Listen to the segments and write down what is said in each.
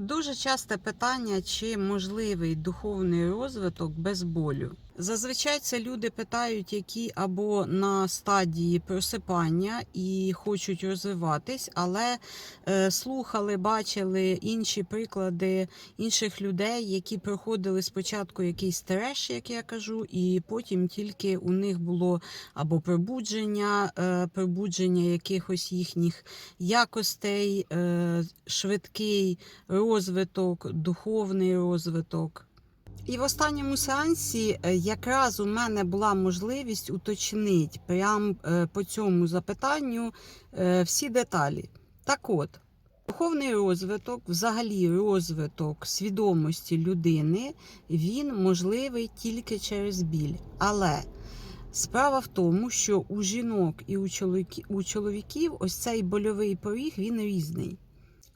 Дуже часте питання, чи можливий духовний розвиток без болю. Зазвичай це люди питають, які або на стадії просипання і хочуть розвиватись, але е, слухали, бачили інші приклади інших людей, які проходили спочатку якийсь треш, як я кажу, і потім тільки у них було або пробудження, е, пробудження якихось їхніх якостей, е, швидкий розвиток, духовний розвиток. І в останньому сеансі е, якраз у мене була можливість уточнити прямо по цьому запитанню е, всі деталі. Так от, духовний розвиток, взагалі розвиток свідомості людини, він можливий тільки через біль. Але справа в тому, що у жінок і у чоловіків ось цей больовий поріг він різний.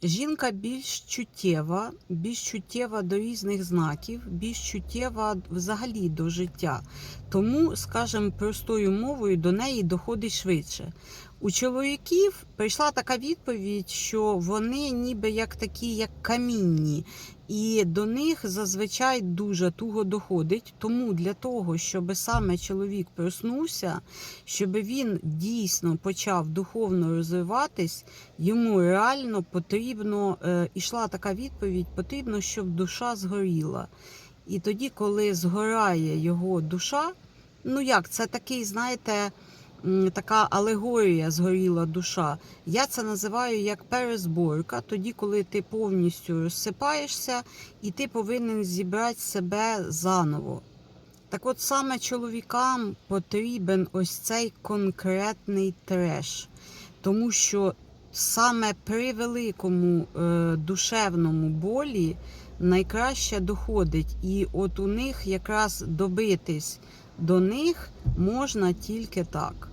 Жінка більш чуттєва, більш чуттєва до різних знаків, більш чуттєва взагалі до життя. Тому, скажімо, простою мовою до неї доходить швидше. У чоловіків прийшла така відповідь, що вони ніби як такі, як камінні, і до них зазвичай дуже туго доходить. Тому для того, щоб саме чоловік проснувся, щоб він дійсно почав духовно розвиватись, йому реально потрібно, е, ішла така відповідь, потрібно, щоб душа згоріла. І тоді, коли згорає його душа, ну як, це такий, знаєте, така алегорія згоріла душа. Я це називаю як перезборка, тоді, коли ти повністю розсипаєшся, і ти повинен зібрати себе заново. Так от саме чоловікам потрібен ось цей конкретний треш, тому що саме при великому е, душевному болі найкраще доходить, і от у них якраз добитись до них можна тільки так.